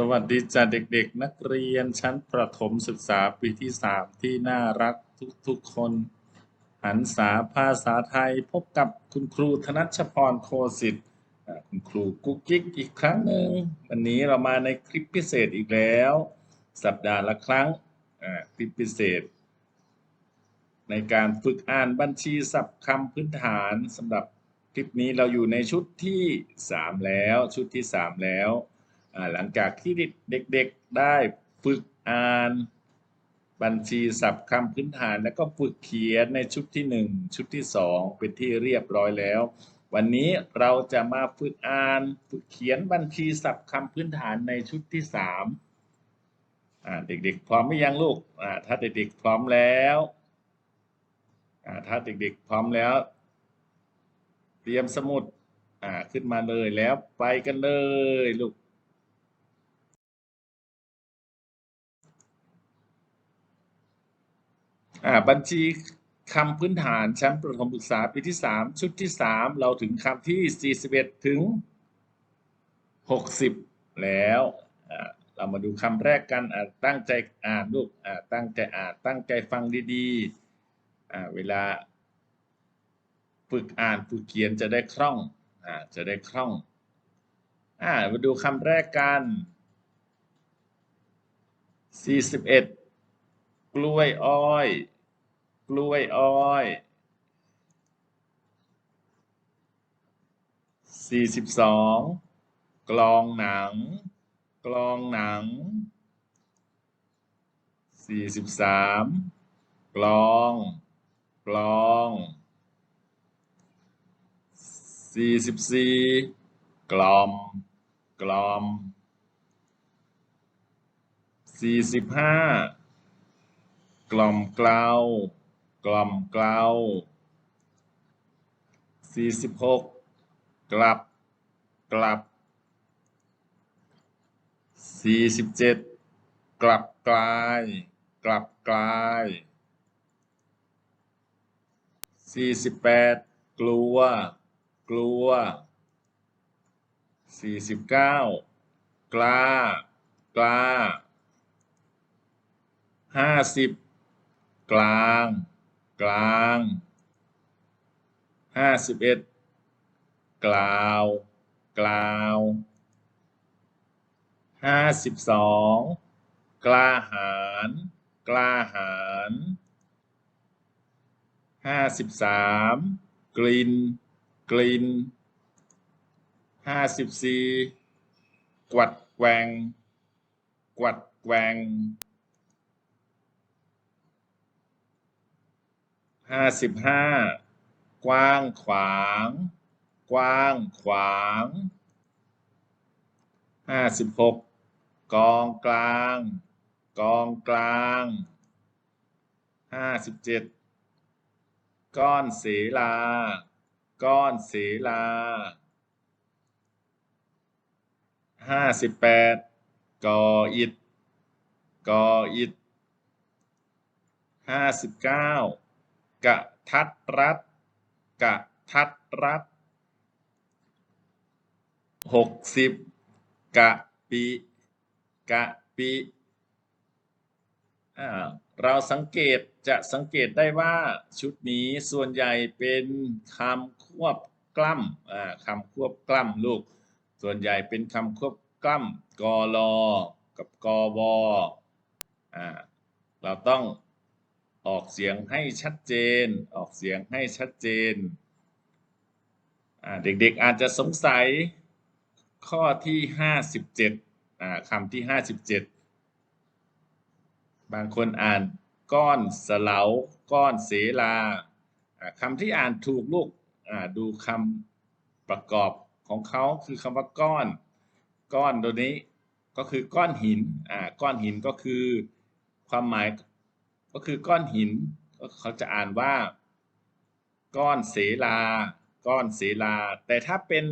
สวัสดีจ้าเด็กๆ นักเรียนชั้นประถมศึกษาปีที่สามที่น่ารักทุกๆคน หันษาภาษาไทยพบกับคุณครูธนัชพรโคสิทธิ์คุณครูกุ๊กกิ๊กอีกครั้งหนึ่งวันนี้เรามาในคลิปพิเศษอีกแล้ว สัปดาห์ละครั้งอ่าคลิปพิเศษ ในการฝึกอ่านบัญชีศัพท์คำพื้นฐานสำหรับคลิปนี้เราอยู่ในชุดที่ 3 แล้วชุดที่ 3 แล้ว หลังจากที่เด็กๆได้ฝึกอ่านบัญชีศัพท์คำพื้นฐาน แล้วก็ฝึกเขียนในชุดที่ 1 ชุดที่ 2 เป็นที่เรียบร้อยแล้ว วันนี้เราจะมาฝึกอ่านฝึกเขียนบัญชีศัพท์คำพื้นฐานในชุดที่3าเด็กๆ พร้อมไหมยังลูกถ้าเด็กๆพร้อมแล้วถ้าเด็กๆพร้อมแล้ว เตรียมสมุดขึ้นมาเลยแล้วไปกันเลยลูก อ่า บัญชีคำพื้นฐานชั้นประถมศึกษาปีที่ 3 ชุดที่ 3 เราถึงคำที่ 41 ถึง 60 แล้วเรามาดูคำแรกกันตั้งใจอ่านลูกตั้งใจอ่านตั้งใจฟังดีๆเวลาฝึกอ่านฝึกเขียนจะได้คล่องอจะได้คล่องอ่ามาดูคำแรกกัน 41 กล้วยอ้อย กล้วยอ้อย 42 กลองหนัง กลองหนัง 43 กลอง กลอง 44 กล่อม กล่อม 45 กล่อมเกลา กล่อมเกลา46 กลับ กลับ 47 กลับกลาย กลับกลาย 48 กลัว กลัว 49 กล้า กล้าห้าสิบกลาง กลางห้าสิบเอ็ดกล่าว กล่าวห้าสิบสองกล้าหาญกล้าหาญห้าสิบสามกลิ่น กลิ่นห้าสิบสี่กวัดแกวงกวัดแกวง ห้าสิบห้ากว้างขวาง กว้างขวางห้าสิบหกกองกลาง กองกลางห้าสิบเจ็ดก้อนเสลา ก้อนเสลาห้าสิบแปดก่ออิฐก่ออิฐห้าสิบเก้า กะทัดรัดกะทัดรัดหกสิบกะปิกะปิเราสังเกตจะสังเกตได้ว่าชุดนี้ส่วนใหญ่เป็นคำควบกล้ำคำควบกล้ำลูก ส่วนใหญ่เป็นคำควบกล้ำกอลอกับกอวออเราต้อง ออกเสียงให้ชัดเจน ออกเสียงให้ชัดเจน เด็กๆอาจจะสงสัยข้อที่ห้าสิบเจ็ดคำที่ห้าสิบเจ็ดบางคนอ่านก้อนสเหลาก้อนเสลาคำที่อ่านถูกลูกดูคำประกอบของเขาคือคำว่าก้อน ก้อนตัวนี้ก็คือก้อนหินก้อนหินก็คือความหมาย ก็คือก้อนหินเขาจะอ่านว่า ก้อนเสลา ก้อนเสลา แต่ถ้าเป็น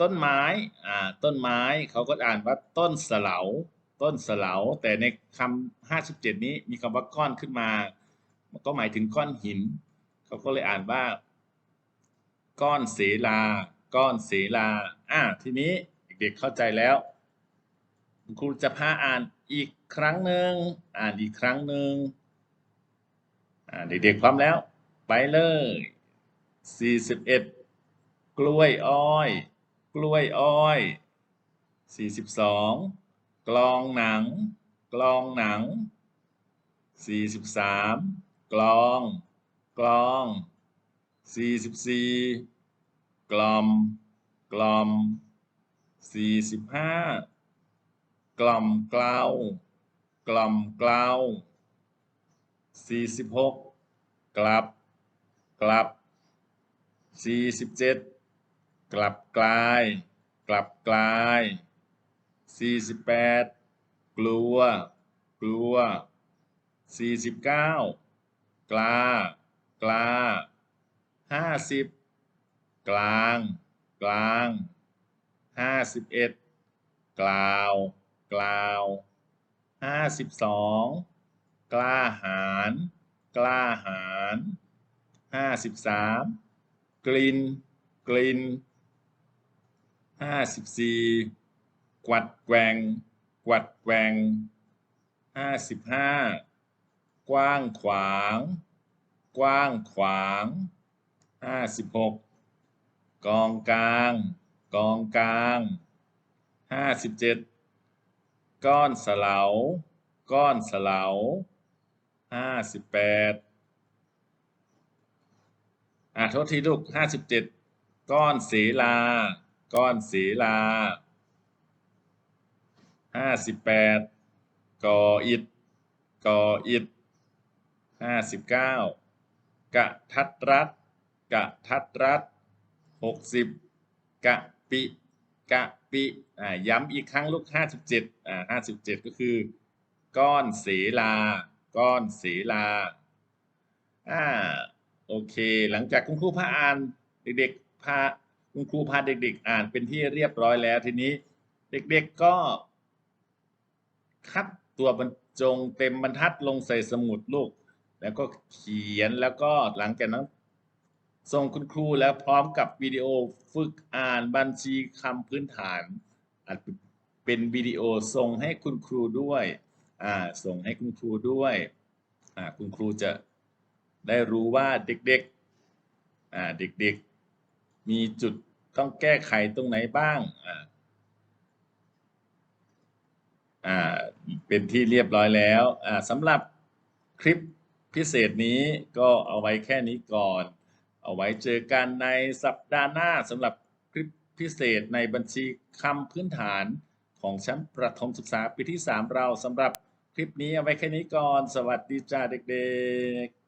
ต้นไม้อ่าต้นไม้เขาก็อ่านว่าต้นเสลาต้นเสลาแต่ในคำห้าสิบเจ็ดนี้มีคำว่าก้อนขึ้นมามันก็หมายถึงก้อนหิน เขาก็เลยอ่านว่า ก้อนเสลา ก้อนเสลาอ่าทีนี้เด็กๆเข้าใจแล้ว ครูจะพาอ่าน อีกครั้งหนึ่งอ่านอีกครั้งหนึ่งอ่าเด็กๆพร้อมแล้ว ไปเลยสี่สิบเอ็ดกล้วยอ้อย กล้วยอ้อยสี่สิบสองกลองหนัง กลองหนังสี่สิบสามกลอง กลองสี่สิบสี่กลอม กลอมสี่สิบห้า กล่อมกลาวกล่อมกลาวสี่สิบหกกลับ กลับสี่สิบเจ็ดกลับกลาย กลับกลายสี่สิบแปดกลัว กลัวสี่สิบเก้ากลา กลาห้าสิบกลาง กลางห้าสิบเอ็ดกล่าว กล่าวห้าสิบสองกล้าหาญกล้าหาญห้าสิบสามกลิ่นกลิ่นห้าสิบสี่กวัดแกว่งกวัดแกว่งห้าสิบห้ากว้างขวาง กว้างขวางห้าสิบหกกองกลาง กองกลางห้าสิบเจ็ด ก้อนสลาก้อนสลาห้าสิบแปดอะโทษทีลูกห้าสิบเจ็ดก้อนศีลา ก้อนศีลาห้าสิบแปดก่ออิฐก่ออิฐห้าสิบเก้ากะทัดรัดกะทัดรัดหกสิบกะปิ กะปิย้ำอีกครั้งลูกห้าสิบเจ็ดอ่าห้าสิบเจ็ดก็คือ ก้อนเสลา ก้อนเสลาอ่าโอเค หลังจากคุณครูพาอ่านเด็กๆพาคุณครูพาเด็ก ๆ อ่านเป็นที่เรียบร้อยแล้ว ทีนี้เด็กๆก็ คัดตัวบรรจงเต็มบรรทัดลงใส่สมุดลูก แล้วก็เขียนแล้วก็หลังจากนั้น ส่งคุณครูแล้วพร้อมกับวิดีโอฝึกอ่านบัญชีคำพื้นฐานอาจเป็นวิดีโอส่งให้คุณครูด้วยอ่าส่งให้คุณครูด้วยอ่าคุณครูจะได้รู้ว่าเด็กๆอ่าเด็กๆ มีจุดต้องแก้ไขตรงไหนบ้างอ่าอ่าเป็นที่เรียบร้อยแล้วอ่าสำหรับคลิปพิเศษนี้ก็เอาไว้แค่นี้ก่อน เอาไว้เจอกันในสัปดาห์หน้าสำหรับคลิปพิเศษในบัญชีคำพื้นฐานของชั้นประถมศึกษาปีที่ 3 เราสำหรับคลิปนี้เอาไว้แค่นี้ก่อน สวัสดีจ้าเด็กๆ